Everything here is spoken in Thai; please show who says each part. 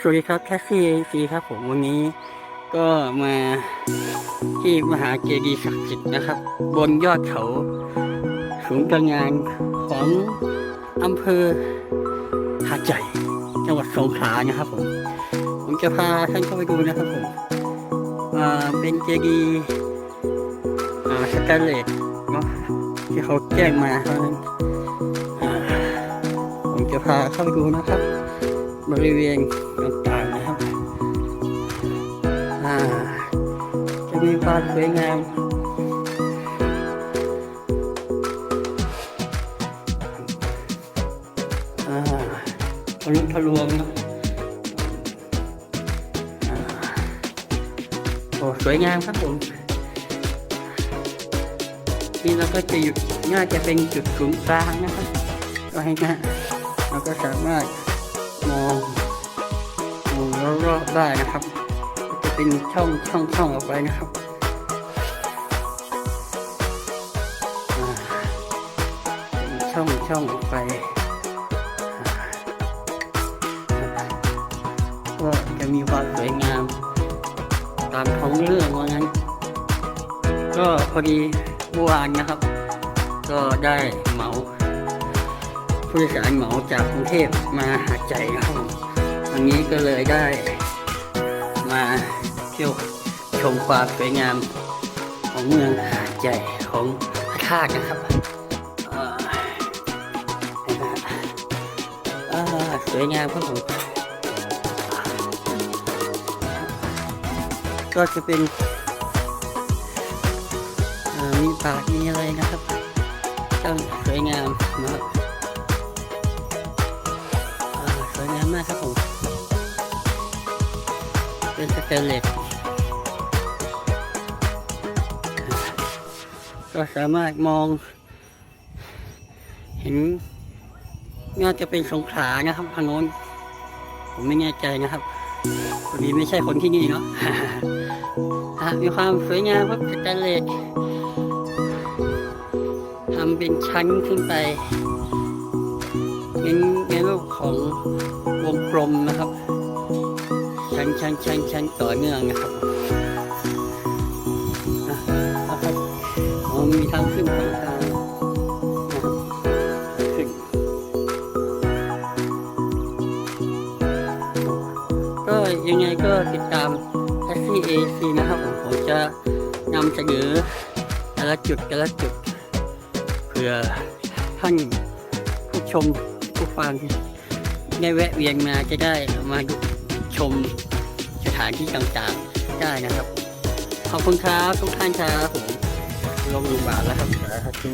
Speaker 1: สวัสดีครับแท็กซี่เอซีครับผมวันนี้ก็มาที่มหาเจดีย์ศักดิ์สิทธิ์นะครับ บนยอดเขาสูงกระงานของอำเภอหาดใหญ่จังหวัดสงขลานะครับผม ผมจะพาท่านเข้าไปดูนะครับผมเป็นเจดีย์สแตนเลสเนาะที่เขาแจ้งมาเท่านั้นอ่าผมจะพาเข้าไปดูนะครับ บริเวณต่างๆนะครับอ่าจะมีความสวยงามอ่าทะลุทะลวงนะอ่าโอ้สวยงามครับผมนี่เราก็จะหยุดน่าจะเป็นจุดศูนย์กลางนะครับก็ให้หน้าเราก็สามารถ ได้นะครับ จะเป็นช่องช่องช่องออกไปนะครับเป็นช่องช่องออกไปก็จะมีความสวยงาม ตามท้องเรื่องว่างั้น ก็พอดีเมื่อวานนะครับ ก็ได้เหมาผู้โดยสารเหมาจากกรุงเทพมาหาดใหญ่นะครับวันนี้ก็เลยได้ มาเที่ยวชมความสวยงามของเมืองหาดใหญ่ของพระธาตุนะครับเออสวยงามครับผมก็จะเป็นมีปากมีอะไรนะครับต้องสวยงามนะครับสวยงามมากครับผม เป็นสเตนเลสก็สามารถมอง เห็นน่าจะเป็นสงขลานะครับทางโน้น ผมไม่แน่ใจนะครับพอดีไม่ใช่คนที่นี่เนาะมีความสวยงามครับสแตนเลสทำเป็นชั้นขึ้นไปเป็นในรูปของวงกลมนะครับ เชั้นชั้นชั้นต่อเนื่องนะครับนะครับมีทางขึ้นสองทางนะครับขึ้น ก็ยังไงก็ติดตามแท็กซี่เอซีนะครับผมผมจะนำเสนอแต่ละจุดแต่ละจุดเพื่อท่านผู้ชมผู้ฟังได้แวะเวียนมาจะได้มาดูชม สถานที่ต่างๆได้นะครับ ขอบคุณครับทุกท่านครับผมลงลุงบาทแล้วครับสาธุ